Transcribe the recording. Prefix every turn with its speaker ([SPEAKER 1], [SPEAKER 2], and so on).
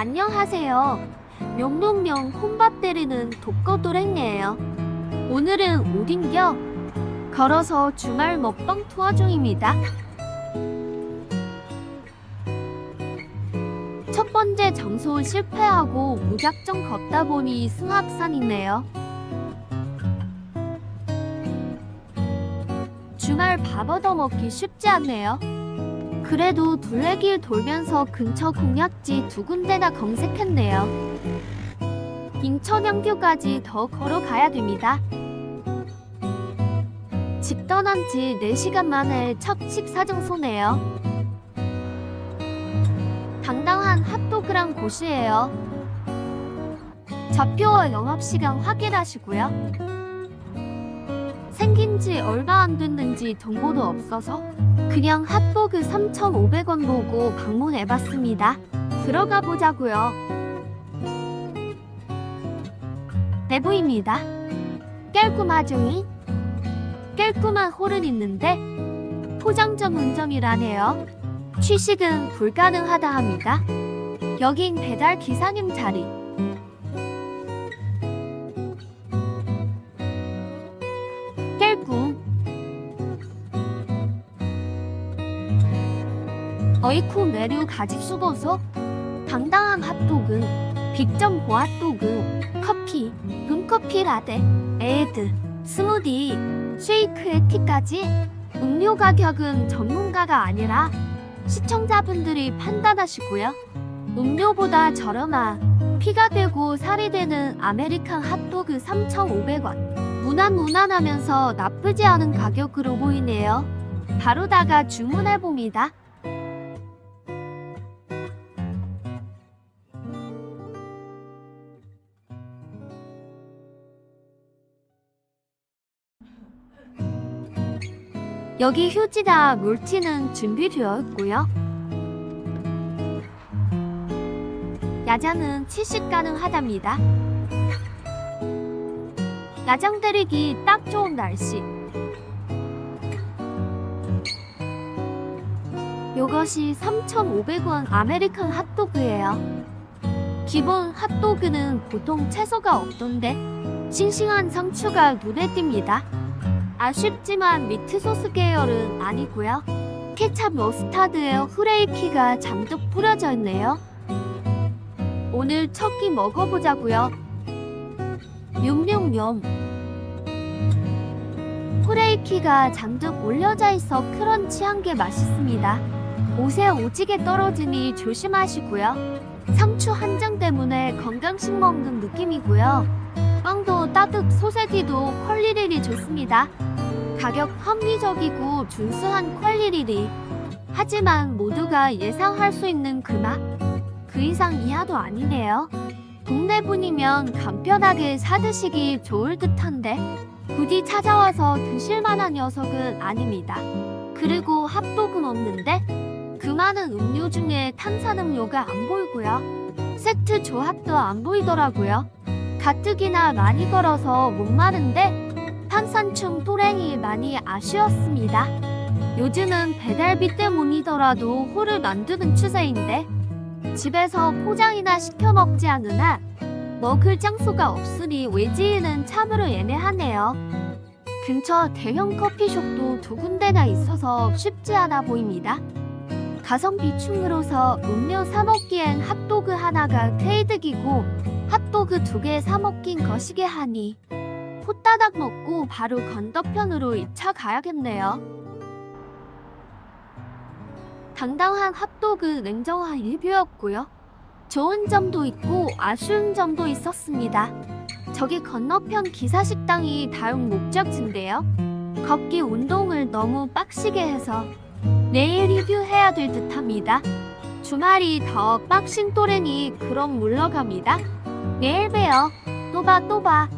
[SPEAKER 1] 안녕하세요. 명동명 혼밥 때리는 독거도랭이에요. 오늘은 오딘겨 걸어서 주말 먹방 투어 중입니다. 첫 번째 장소 실패하고 무작정 걷다 보니 승합산이네요. 주말 밥 얻어 먹기 쉽지 않네요. 그래도 둘레길 돌면서 근처 공약지 두 군데나 검색했네요. 인천 향교까지 더 걸어가야 됩니다. 집 떠난 지 4시간 만에 첫 식사 장소네요. 당당한 핫도그란 곳이에요. 좌표와 영업시간 확인하시고요. 생긴 지 얼마 안 됐는지 정보도 없어서 그냥 핫도그 3,500원 보고 방문해봤습니다. 들어가 보자고요. 내부입니다. 깔끔하죠이? 깔끔한 홀은 있는데 포장 전문점이라네요. 취식은 불가능하다 합니다. 여긴 배달 기사님 자리. 어이쿠 메류 가짓수 보소. 당당한 핫도그, 빅점 보핫도그, 커피, 룸커피 라떼, 에드, 스무디, 쉐이크에 티까지 음료 가격은 전문가가 아니라 시청자분들이 판단하시고요. 음료보다 저렴한 피가 되고 살이 되는 아메리칸 핫도그 3,500원. 무난 무난하면서 나쁘지 않은 가격으로 보이네요. 바로다가 주문해 봅니다. 여기 휴지나 물티는 준비되어 있고요. 야자는 취식 가능하답니다. 야장 때리기 딱 좋은 날씨. 요것이 3,500원 아메리칸 핫도그예요. 기본 핫도그는 보통 채소가 없던데 싱싱한 상추가 눈에 띕니다. 아쉽지만 미트 소스 계열은 아니고요. 케찹 머스타드에 후레이키가 잔뜩 뿌려져 있네요. 오늘 첫 끼 먹어보자고요. 뇸뇸뇸. 후레이키가 잔뜩 올려져 있어 크런치한 게 맛있습니다. 옷에 오지게 떨어지니 조심하시고요. 상추 한 장 때문에 건강식 먹는 느낌이고요. 빵도 따뜻 소세지도 퀄리티이 좋습니다. 가격 합리적이고 준수한 퀄리티. 하지만 모두가 예상할 수 있는 그 맛. 그 이상 이하도 아니네요. 동네 분이면 간편하게 사드시기 좋을 듯한데 부디 찾아와서 드실 만한 녀석은 아닙니다. 그리고 핫도그는 없는데 그 많은 음료 중에 탄산음료가 안 보이고요. 세트 조합도 안 보이더라고요. 가뜩이나 많이 걸어서 못 마른데 탄산충 또랭이 많이 아쉬웠습니다. 요즘은 배달비 때문이더라도 홀을 만드는 추세인데 집에서 포장이나 시켜 먹지 한 먹을 장소가 없으니 외지인은 참으로 애매하네요. 근처 대형 커피숍도 두 군데나 있어서 쉽지 않아 보입니다. 가성비 충으로서 음료 사 먹기엔 핫도그 하나가 퇴이득이고 핫도그 두 개 사 먹긴 거시게 하니 호따닥 먹고 바로 건너편으로 2차 가야겠네요. 당당한 핫도그 냉정한 리뷰였고요. 좋은 점도 있고 아쉬운 점도 있었습니다. 저기 건너편 기사식당이 다음 목적지인데요. 걷기 운동을 너무 빡시게 해서 내일 리뷰해야 될 듯합니다. 주말이 더 빡신 또래니 그럼 물러갑니다. 내일 봬요. 또 봐, 또 봐.